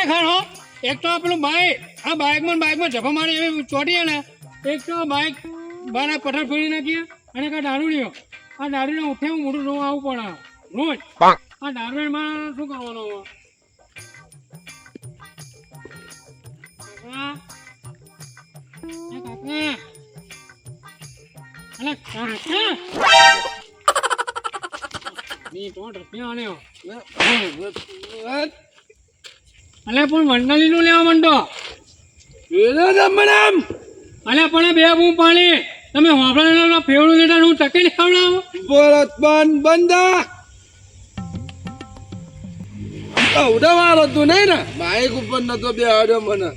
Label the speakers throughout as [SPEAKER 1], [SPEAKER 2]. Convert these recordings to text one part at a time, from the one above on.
[SPEAKER 1] ખરેખર હો. એક તો પેલું બાઈક આ બાઇકમાં બાઇકમાં જફા મારી એવી ચોટીએ ને એક તો બાઇક બાના પથ્થર ફેરી નાખીએ અને કાં દારૂડીઓ આ દારૂને ઉઠે હું મોટું રોવા આવવું પડે રોજ. આ દારૂમાં શું કરવાનું? અલા કાકા. ની તો રૂપિયા આલ્યો. અલે પણ વંડલીનું લેવા માંડો? અલે પણ બે બૂમ પાણી તમે હોબળા ફેવડું લેતા હું ટકી નહીં ખવડાવો?
[SPEAKER 2] બંધ બંધા ઉડાવાળો તું નહીં ને? બાઈક ઉપર નતો બે આવ્યો મને.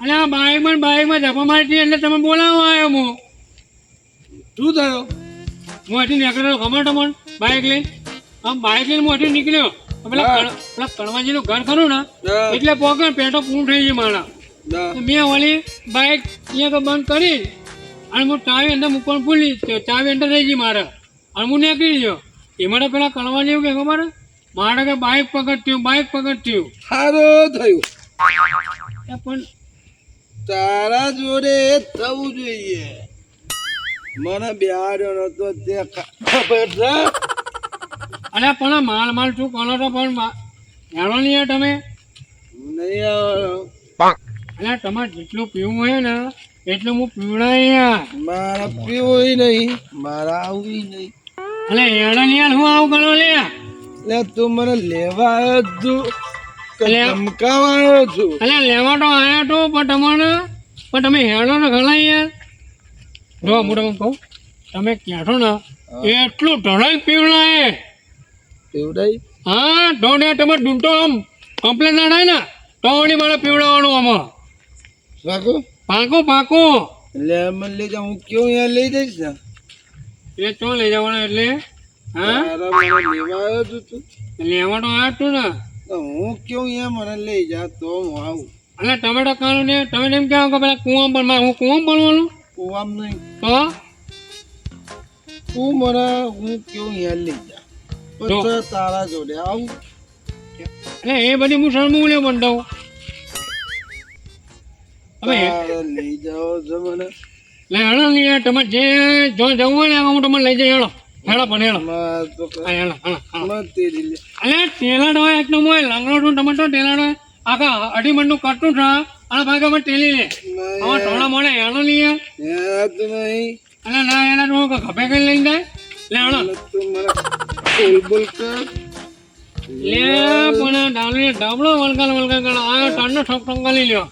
[SPEAKER 1] અને આ બાઈકમાં બાઈકમાં જપા મારી એટલે તમે બોલાવો આવ્યો હું
[SPEAKER 2] શું થયો?
[SPEAKER 1] હું નીકળ્યો ખબર તમને? બાઈક લઈને? આમ બાઇક લઈને હું નીકળ્યો. પેલા
[SPEAKER 2] હા.
[SPEAKER 1] કણ- પેલા ઘર ખરું ને? એટલે પોકર પેટો પૂરું થઈ ગયું મારા. મેં વળી બાઈક અહીંયા તો બંધ કરી અને હું ચાવી અંદર મૂકવાનું ભૂલી ચાવી અંદર રહી ગઈ મારે. અને હું નીકળી ગયો. એ તો પેલા કણવાજી એવું કે ખબર? મારે કે બાઈક પકડ્યું બાઈક પકડ્યું.
[SPEAKER 2] સારું થયું.
[SPEAKER 1] પણ
[SPEAKER 2] તારા જોડે થવું જોઈએ. મને બે નતો તે ખબર છે?
[SPEAKER 1] અરે પણ માલ માલ શું કોનો તો પણ હેરો નહીં તમે? અરે તમારે જેટલું પીવું હોય ને એટલું હું પીવડાય
[SPEAKER 2] મારા પીવું નહીં મારા આવું નહીં.
[SPEAKER 1] અરે હેડો નહીં હું આવું કરો લે.
[SPEAKER 2] એટલે તું મને લેવા આવ્યો છું ધમકાવા આવ્યો છું.
[SPEAKER 1] અરે લેવા તો આવ્યા તો પણ તમારે પણ તમે હેડો ને ઘણા યાર. જો હું તમને કહું તમે ક્યાં છો ને એટલું ઢળાઈ પીવડાય.
[SPEAKER 2] પીવડાઈ
[SPEAKER 1] હા દોડે તમે ડૂંટો આમ. કમ્પ્લેન ના થાય ને ટોણી મારે પીવડાવવાનું આમાં.
[SPEAKER 2] રાખો
[SPEAKER 1] પાકું પાકું
[SPEAKER 2] એટલે મને લઈ જાઉં. હું કયો અહીંયા લઈ જઈશ ને?
[SPEAKER 1] એ ચો લઈ જવાનું એટલે? હા?
[SPEAKER 2] લેવા આવ્યો તું
[SPEAKER 1] તો. આવ્યો તું ને?
[SPEAKER 2] તો હું કયો અહીંયા મને લઈ જા તો હું આવું.
[SPEAKER 1] એટલે તમે તો ને તમે એમ કહો કે પેલા કુવા પર હું કુવા બનવાનું
[SPEAKER 2] કુવામ નહીં.
[SPEAKER 1] તો?
[SPEAKER 2] તું મને હું ક્યાં અહીંયા લઈ જા. પછી તારા જોડે આવું.
[SPEAKER 1] એ બધી હું શરમું લે બંધાવું હવે
[SPEAKER 2] લઈ જાઓ છો મને
[SPEAKER 1] લે હેડો ને તમે જે જો જવું હોય ને હું તમને લઈ જઈ હેડો હેડો પણ હેડો હેડો હેડો અલે ટેલાડ હોય એકદમ હોય લાંગડો ટમેટો ટેલાડ આખા અઢી મણનું કટું છે અને ભાગમાં ટેલી લે. આમાં થોડા મળે હેડો
[SPEAKER 2] લઈએ. નહીં.
[SPEAKER 1] અલે ના એના હું ખભે કઈ લઈને જાય? લે
[SPEAKER 2] એટલે તું મને બોલ બોલ કર
[SPEAKER 1] લે પણ આ ટાણનો ઠોક લ્યો.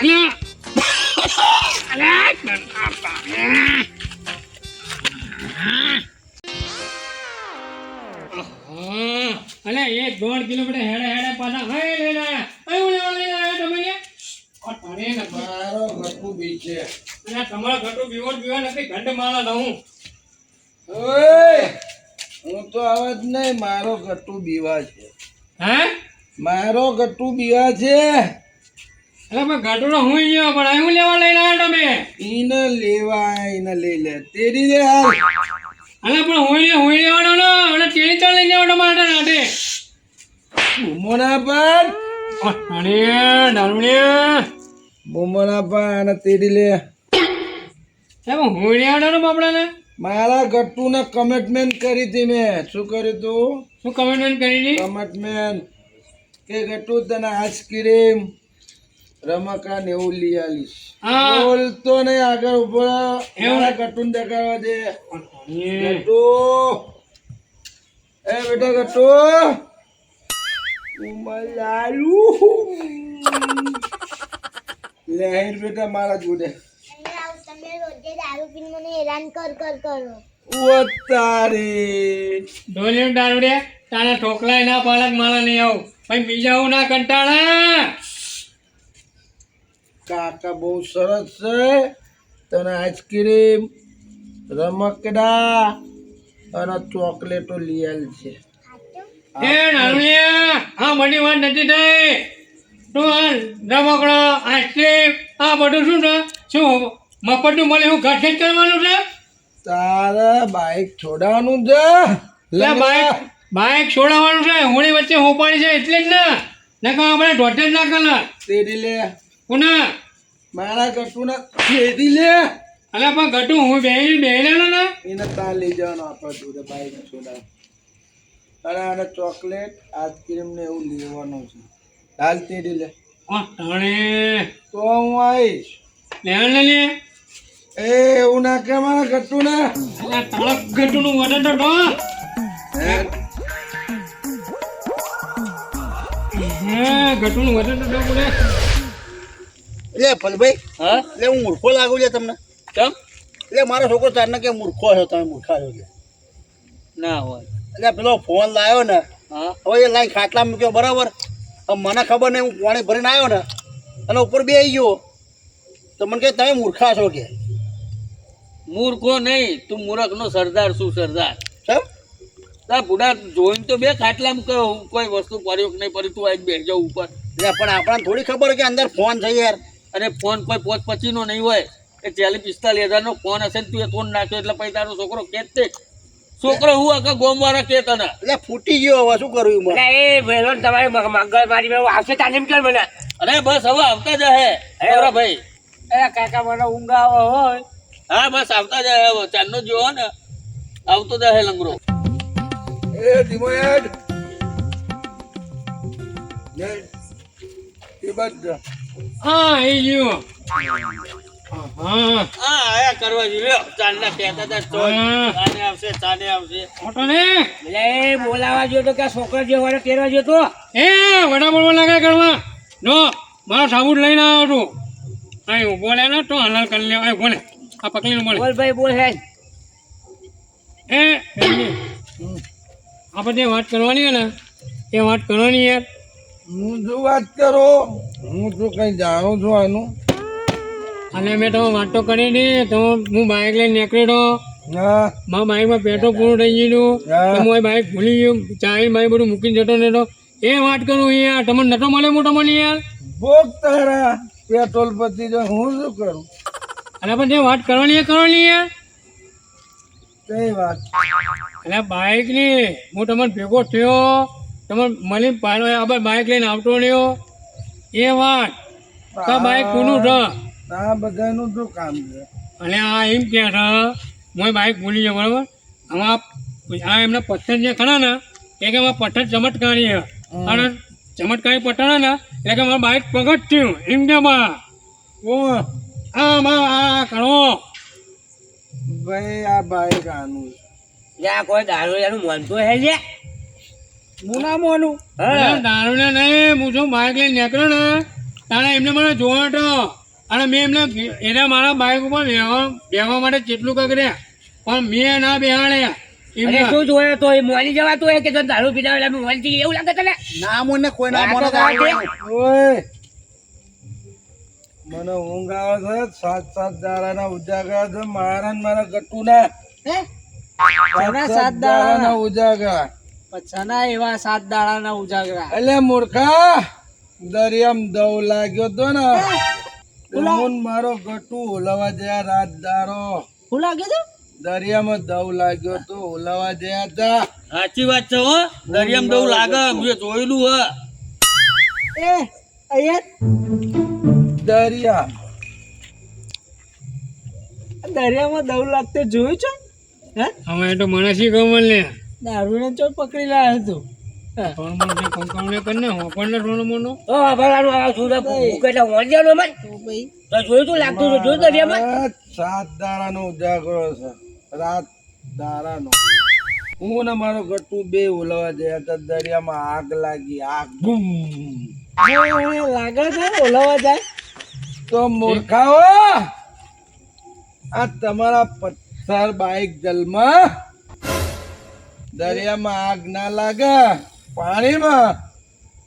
[SPEAKER 1] અલે. અલે એક દોઢ કિલોમીટર હેડે હેડે પાછા. હું તમે લે. આ ને
[SPEAKER 2] મારો ગટુ બી છે.
[SPEAKER 1] અલે તમારા ઘટુ બીવો બીવા નથી ઘંટ માલા દઉં
[SPEAKER 2] ઓય હું તો આવાજ નહીં મારો ગટુ બીવા છે.
[SPEAKER 1] હે?
[SPEAKER 2] મારો ગટુ બીવા છે.
[SPEAKER 1] એટલે પણ ઘટુ તો હું ગયો પણ હું લેવા લઈને આવ્યો તમે?
[SPEAKER 2] ઈને લેવા ઈને લઈ લે. તેરી દે હાલ.
[SPEAKER 1] અલે પણ હું લે હું લેવાનો નો? અને તેરી ચાલ લઈને આવવાનો માટે નાટે
[SPEAKER 2] બુમોના પર
[SPEAKER 1] અરે દારૂડિયા
[SPEAKER 2] બુમોના પર અને તેરી લે.
[SPEAKER 1] એમ હું લેવાનો બાપડાને?
[SPEAKER 2] મારા ગટ્ટુને કમિટમેન્ટ કરી હતી મેં. શું કર્યું તું?
[SPEAKER 1] શું કમેન્ટમેન્ટ કરી હતી?
[SPEAKER 2] કમિટમેન્ટ કે ગટ્ટુ તને આઈસ્ક્રીમ રમકડા ને એવું લઈ
[SPEAKER 1] આવીશ
[SPEAKER 2] બોલતો નહીં આગળ ઊભો એવા? ગટ્ટુને દેખાડવા દે. ગટ્ટુ! એ બેટા ગટ્ટુ! ઉમલાલુ લહેર બેટા મારા જોડે
[SPEAKER 3] તમે રોજે દારૂ પીને મને હેરાન કર કર કરો.
[SPEAKER 2] ઓ તારે.
[SPEAKER 1] ડોલિયન દારૂડિયા તારા ઠોકલાય ના પાલક માલા નહીં આવું. ભાઈ બીજા હું ના કંટાળા.
[SPEAKER 2] કાકા બહુ સરસ છે. તને આઈસ્ક્રીમ રમકડા અને ચોકલેટો લઈ છે.
[SPEAKER 1] એ દારૂડિયા આ બધી વાત નથી થઈ. તું રમકડો આઈસ્ક્રીમ આ બધું શું છે? શું મફતનું મળે હું ઘટ ઘટ કરવાનું છે?
[SPEAKER 2] તારે બાઈક છોડાવવાનું છે?
[SPEAKER 1] લે બાઇક બાઈક છોડાવવાનું છે? હોળી વચ્ચે હોપાડી છે એટલે જ ને. ને કહો આપણે દોઢે જ ના કલા
[SPEAKER 2] તેડી લે.
[SPEAKER 1] કોના?
[SPEAKER 2] મારા ગટુના તેડી લે.
[SPEAKER 1] અલા પણ ગટુ હું બેહી બેહેલો ને.
[SPEAKER 2] એને તાર લઈ જવાનો આપણે જોડે બાઈક છોડાવ. અને આને ચોકલેટ આઈસ્ક્રીમ ને એવું લેવાનું છે. હાલ તેડી લે.
[SPEAKER 1] હા
[SPEAKER 2] તો હું આવીશ.
[SPEAKER 1] ને લે.
[SPEAKER 2] એ એવું ના કે મારા ને?
[SPEAKER 1] તાળક ગટુનું વજન તો ડો હે? ગટુનું વજન તો ડો બોલે.
[SPEAKER 4] એટલે ફલભાઈ
[SPEAKER 1] હા?
[SPEAKER 4] મૂર્ખો લાગુ છે તમને.
[SPEAKER 1] ચમ
[SPEAKER 4] એટલે મારો છોકરો તારને કે મૂર્ખો છો તમે મૂર્ખા છો કે?
[SPEAKER 1] ના હોય.
[SPEAKER 4] એટલે પેલો ફોન લાવ્યો ને હવે એ લાઈન ખાટલા મૂક્યો બરાબર? મને ખબર નહીં હું પાણી ભરીને આવ્યો ને અને ઉપર બે આવી ગયો. તો મને કે તમે મૂર્ખા છો કે?
[SPEAKER 5] મૂર્ખો નહીં તું મૂર્ખનો સરદાર શું સરદાર. તા બુડા જોઈને તો બે ખાટલામાં કયો કોઈ વસ્તુ પડ્યો નહીં પડ્યું તું આજ બેસજો ઉપર.
[SPEAKER 4] એટલે પણ આપણને થોડી ખબર કે અંદર ફોન છે યાર.
[SPEAKER 5] અને ફોન કોઈ પોત પછીનો નહીં હોય એ ચાલીસ પિસ્તાલીસ હજારનો ફોન હશે ને તું એ ફોન નાખ્યો એટલે પછી તારો છોકરો કે તે. છોકરો હું આખા ગોમ વાળા કે તને?
[SPEAKER 4] એટલે ફૂટી ગયો હવે શું કરું એમાં?
[SPEAKER 1] એ ભેલો તમારે મંગળવારી આવશે તાને એમ કે મને.
[SPEAKER 5] અરે બસ હવે આવતા જ હે. બરાબર ભાઈ.
[SPEAKER 1] એ કાકા મને ઊંઘ આવે હોય.
[SPEAKER 5] હા બસ આવતા જાય ચાંદનો જોવો ને. આવતો જ હે લંગરો
[SPEAKER 2] એ ધીમો હેડ. એ બાજુ
[SPEAKER 1] હા એ ગયો. હા.
[SPEAKER 5] હા આયા કરવા જોઈએ ચાંદના કહેતા હતા ચાને આવશે ચાને આવશે.
[SPEAKER 1] મોટો ને.
[SPEAKER 6] એટલે એ બોલાવા જો તો કે છોકરા જે હોય તેરવા જો તો.
[SPEAKER 1] એ વડા બોલવા લાગે કરવા નો મારો સાબુ લઈને આવ્યો છું. અહીં ઊભો લે ને તો હલાલ કરી લેવાય. અહીં ઊભો લે. આ પકડીને મળે.
[SPEAKER 6] બોલ ભાઈ બોલ હે.
[SPEAKER 1] એ આપણે જે વાત કરવાની છે ને? એ વાત કરવાની યાર.
[SPEAKER 2] હું શું વાત કરો? હું શું કઈ જાણું છું આનું?
[SPEAKER 1] અને મેં તમે વાત તો કરી હતી તો હું બાઇક લઈને નીકળ્યો મારા બાઇકમાં પેટ્રોલ પૂરું થઈ ગયું
[SPEAKER 2] હા.
[SPEAKER 1] તો હું બાઇક ભૂલી ગયું. ચાવી બાઇક બધું મૂકીને જતો નતો એ વાત કરું યાર તમને નતો મળે મોટો મને યાર?
[SPEAKER 2] ભોગ તારા. પેટ્રોલ પતી જાય હું શું કરું?
[SPEAKER 1] અને પણ જે વાત કરવાની એ કરવાની યાર
[SPEAKER 2] કઈ વાત?
[SPEAKER 1] એટલે હું તમને ભેગો થયો તમે મળી પાડો આપણે બાઇક લઈને આવતો રહ્યો. એ વાત. તો બાઇક કોનું છે?
[SPEAKER 2] આ બધાનું શું કામ છે?
[SPEAKER 1] અને આ એમ કે છે હું બાઇક ભૂલી જાઉં બરાબર? આમાં આ એમના પથ્થર જે ખરા ને એ કે મારા પથ્થર ચમત્કારી છે. અને ચમત્કારી પથ્થર ને એટલે કે મારું બાઇક પગટ થયું એમ કે બા
[SPEAKER 2] કોણ
[SPEAKER 1] આ આ
[SPEAKER 2] ભાઈ આ
[SPEAKER 6] કોઈ દારૂ એનું માનતો હે લે હું ના માનું?
[SPEAKER 1] દારૂ ને નહીં હું શું બાઇક લઈને નીકળ્યો ને તારે એમને મને જોવા હતો અને મેં એમને એને મારા બાઇક ઉપર બેહવા માટે કેટલું કગર્યા પણ મેં ના બેહાડ્યા એમને
[SPEAKER 6] શું જોયો તો? એ મોલી જવા હે કે જો દારૂ પીધા એટલે અમે મોલી એવું લાગે તને?
[SPEAKER 4] ના મને કોઈ ના
[SPEAKER 6] તો
[SPEAKER 4] મને.
[SPEAKER 2] ઓય. મને ઊંઘ આવે છે સાત સાત દાડાના ઉજાગરા છે મારા ને મારા ગટુના. સાત દાડા? દાડાના ઉજાગરા.
[SPEAKER 6] પછાના એવા સાત દાડાના ઉજાગરા.
[SPEAKER 2] એટલે મૂર્ખા દરિયામ દવ લાગ્યો તો ને હું? મારો ગટુ ઓલવા જયા રાત દારો
[SPEAKER 6] હું લાગ્યો છે
[SPEAKER 2] દરિયામાં દવ લાગ્યો તો ઓલવા જયા હતા
[SPEAKER 5] સાચી વાત છે હો. દરિયામાં દવ લાગે મેં જોયેલું હે.
[SPEAKER 6] એ અહીંયા
[SPEAKER 2] દરિયા.
[SPEAKER 6] દરિયામાં દવ લાગતો જોયું છે? હે?
[SPEAKER 1] હવે તો મને શી ખબર ને
[SPEAKER 6] દારૂ ને ચોર પકડી લાવ્યો તું
[SPEAKER 1] ત્રણ મણ જે કંકાવણે કરીને હોપણ ને ત્રણ મણનો
[SPEAKER 6] ઓ ભગવાન આ શું છે કેટલા વંજાનો મત તો જોયું તું લાગતું તો જોયું દરિયામાં?
[SPEAKER 2] રાત સાત દાડાનો ઉજાગરો છે. રાત દાડાનો. હું ને મારો ગટુ બે ઓલવા જયા હતા દરિયામાં આગ લાગી આગ. બૂમ
[SPEAKER 6] લાગે છે ઓલવા જાય?
[SPEAKER 2] તો મૂર્ખાઓ! આ તમારા પથ્થર બાઈક જલમાં. દરિયામાં આગ ના લાગે પાણીમાં.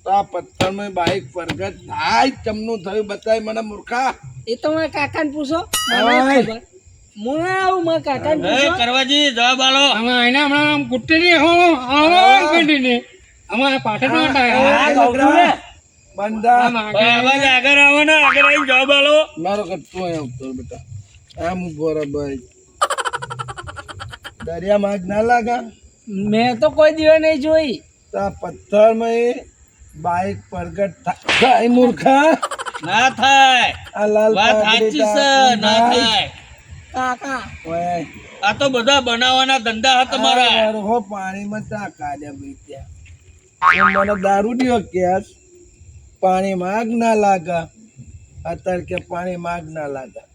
[SPEAKER 2] તો આ પથ્થરમાં બાઈક પ્રગટ થાય ચમનું થયું બતાય મને મૂર્ખા.
[SPEAKER 6] એ તો મારા કાકાને પૂછો. આવું મારા કાકાને પૂછો.
[SPEAKER 5] કરવાજી જવાબ આલો.
[SPEAKER 1] અમે એને હમણાં ગુટ્ટી કુટ્ટી ની હો. આવો કુટ્ટી ની અમારે
[SPEAKER 6] ને
[SPEAKER 2] બંધા.
[SPEAKER 1] આમ આગળ
[SPEAKER 5] ભાઈ અવાજ આગળ આવો ને આગળ આવીને જવાબ આલો.
[SPEAKER 2] મારો કટકો અહીંયા ઉતર બેટા. આમ ઊભો દરિયામાં આગ ના લાગે?
[SPEAKER 6] મેં તો કોઈ દિવસ નહીં જોઈ.
[SPEAKER 2] તો પથ્થરમાં એ બાઈક પ્રગટ થાય મૂર્ખા.
[SPEAKER 5] ના થાય.
[SPEAKER 2] આ લાલ
[SPEAKER 5] વાત સાચી છે ના. થાય.
[SPEAKER 2] ઓય.
[SPEAKER 5] આ તો બધા બનાવવાના ધંધા હતા મારા.
[SPEAKER 2] આ પાણીમાં ચા કાઢ્યા ભાઈ ત્યાં. એમ મને દારૂ દ્યો કેસ પાણીમાં આગ ના લાગા. અત્યારે કે પાણીમાં આગ ના લાગા.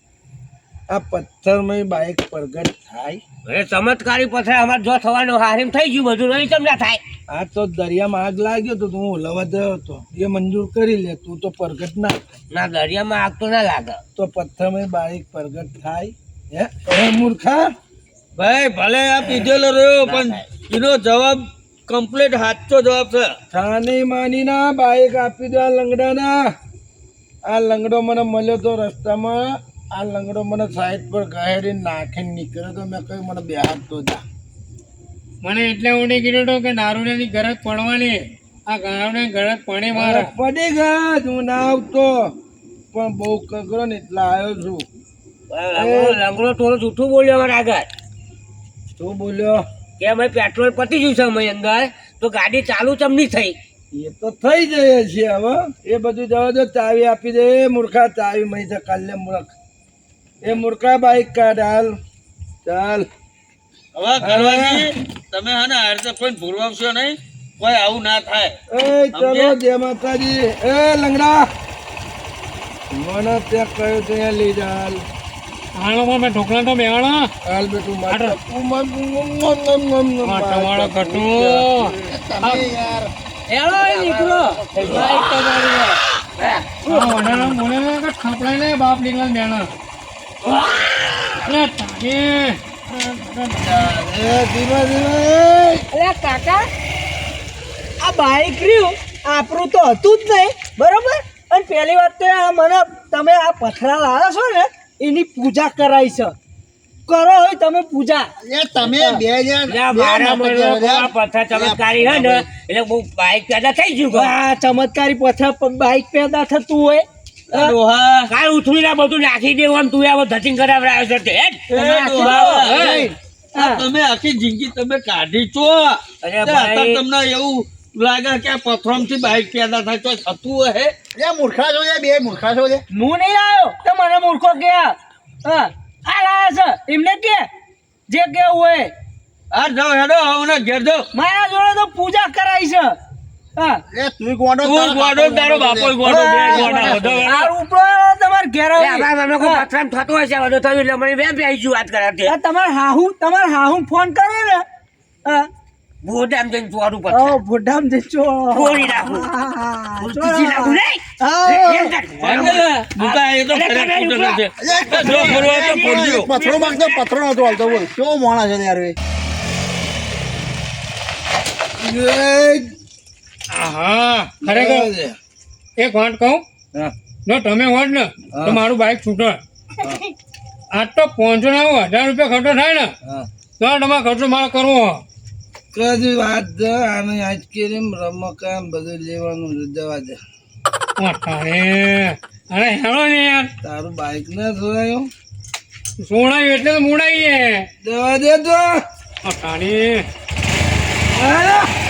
[SPEAKER 2] આ પથ્થરમાં બાઇક પ્રગટ થાય.
[SPEAKER 6] એ ચમત્કારી પથરા અમાર જો થવાનો હારીમ થઈ ગયું બધું નહીં તમને થાય?
[SPEAKER 2] આ તો દરિયામાં આગ લાગ્યો તો હું ઓલવા ગયો હતો. એ મંજૂર કરી લે તું તો પ્રગટ ના
[SPEAKER 6] ના દરિયામાં આગ તો ના લાગે.
[SPEAKER 2] તો પથ્થરમાં બાઇક પ્રગટ થાય. હે હે મૂર્ખા?
[SPEAKER 5] ભાઈ ભલે આ પીધેલો રહ્યો પણ એનો જવાબ કમ્પ્લીટ સાચો જવાબ છે
[SPEAKER 2] છાની માની ના બાઈક આપી દો આ લંગડાના આ લંગડો મને મળ્યો તો રસ્તામાં આ લંગડો મને સાઈડ પર ગાડી નાખીને નીકળ્યો તો મેં કહ્યું મને બે તો જા
[SPEAKER 1] મને એટલે ઉડી કીધું કે કે દારૂડિયાની ગરજ પડવાની આ ગામને ગરજ પડે મારે
[SPEAKER 2] પડી ગયા હું ના આવતો પણ બહુ કગરો ને એટલે આવ્યો છું
[SPEAKER 6] લંગડો થોડો જૂઠું બોલ્યો આગળ
[SPEAKER 2] શું બોલ્યો
[SPEAKER 6] કે ભાઈ પેટ્રોલ પતી ગયું છે અમે અંદર તો ગાડી ચાલુ ચમની થઈ?
[SPEAKER 2] એ તો થઈ જાય છે હવે. એ બધું જવા દો ચાવી આપી દે. એ મૂર્ખા ચાવી મહી છે કાલે મૂર્ખ. એ મૂર્ખા બાઈક કાઢ હાલ ચાલ.
[SPEAKER 5] હવે કરવાની તમે હે ને આ કોઈ ભૂલવશો નહીં. કોઈ આવું ના થાય.
[SPEAKER 2] એ ચલો? જય માતાજી. એ લંગડા. મને ત્યાં કહ્યું છે લઈ જા હાલ
[SPEAKER 1] મેં ઢોકળા તો બેહાડો
[SPEAKER 2] હાલ બેટું
[SPEAKER 1] આટો.
[SPEAKER 2] માથા
[SPEAKER 1] માથાવાળો ઘટો.
[SPEAKER 6] એલો નીકળો.
[SPEAKER 1] આ વડાના મોને કે ખાપડાઈ લે બાપ નીકળે બેણા અરે તાગે
[SPEAKER 2] ધીમા ધીમા.
[SPEAKER 7] અરે કાકા આ બાઈક રહ્યું આપણું તો હતું જ નહીં બરોબર? અને પહેલી વાત તો આ મને તમે આ પથરા લાવ્યા છો ને એની પૂજા કરાઈ છે. કરો હોય તમે પૂજા.
[SPEAKER 4] તમે બે
[SPEAKER 6] પથ્થર ચમત્કારી હે ને એટલે બહુ બાઈક પેદા થઈ ગયું હા
[SPEAKER 7] આ ચમત્કારી પથ્થર પર બાઈક પેદા થતું હોય.
[SPEAKER 6] કાલ ઉઠવીને બધું નાખી દેવાનું તું આવો ધતિંગ કરાવડાવ્યો છે.
[SPEAKER 5] તમે આખી જિંદગી તમે કાઢી છો. તમને એવું લાગે કે આ પથરામથી બાઈક પેદા થાય તો થતું હે
[SPEAKER 4] એ મૂર્ખા છો બે મૂર્ખા છો
[SPEAKER 7] હું નહીં આવ્યો તો મને મૂર્ખો કે. હા આ લાયા છે. એમને કે જે કેવું હોય.
[SPEAKER 5] આ જાઓ હેડો આવને ઘેર જો
[SPEAKER 7] મારા જોડે તો પૂજા કરાઈ છે. હા.
[SPEAKER 4] એ તું ગોડો
[SPEAKER 5] તું ગોડો તારો બાપો ગોડો બે ગોડા બધો
[SPEAKER 7] આ ઉપરો તમારે ઘેર
[SPEAKER 6] એ
[SPEAKER 7] આવી.
[SPEAKER 6] અમારા અમે પથરામ થતું હશે? બધું થયું એટલે મને વાત કરે છે
[SPEAKER 7] તમારે હાહુ તમારે હાહુ ફોન કરે ને.
[SPEAKER 6] બોડામ જઈને ચોરું
[SPEAKER 7] ઓ ભોડામ જઈને ચો
[SPEAKER 6] નહીં.
[SPEAKER 5] એ તો કૂતરો છે. જો ફરવા તો ફરજો
[SPEAKER 4] પથરો માંગતો પથરો નતો હાલતો. બોલ કેવો માણસ છે યાર એ?
[SPEAKER 1] હા ખરેખર? એક વાંટ કહું. જો તમે હોત ને તો મારું બાઈક છૂટો. આજ તો પહોંચો ના હજાર રૂપિયા ખર્ચો થાય ને. તો તમારે ખર્ચો મારે કરવો.
[SPEAKER 2] કદી વાત દે આને આઈસ્ક્રીમ રમકડા બધું લેવાનું જવા દે.
[SPEAKER 1] અરે અરે હેડો ને યાર.
[SPEAKER 2] તારું બાઈક ના જોયું
[SPEAKER 1] સોડાયું એટલે મૂડાઈએ
[SPEAKER 2] જવા દે તો
[SPEAKER 1] અટાણી.
[SPEAKER 2] હા.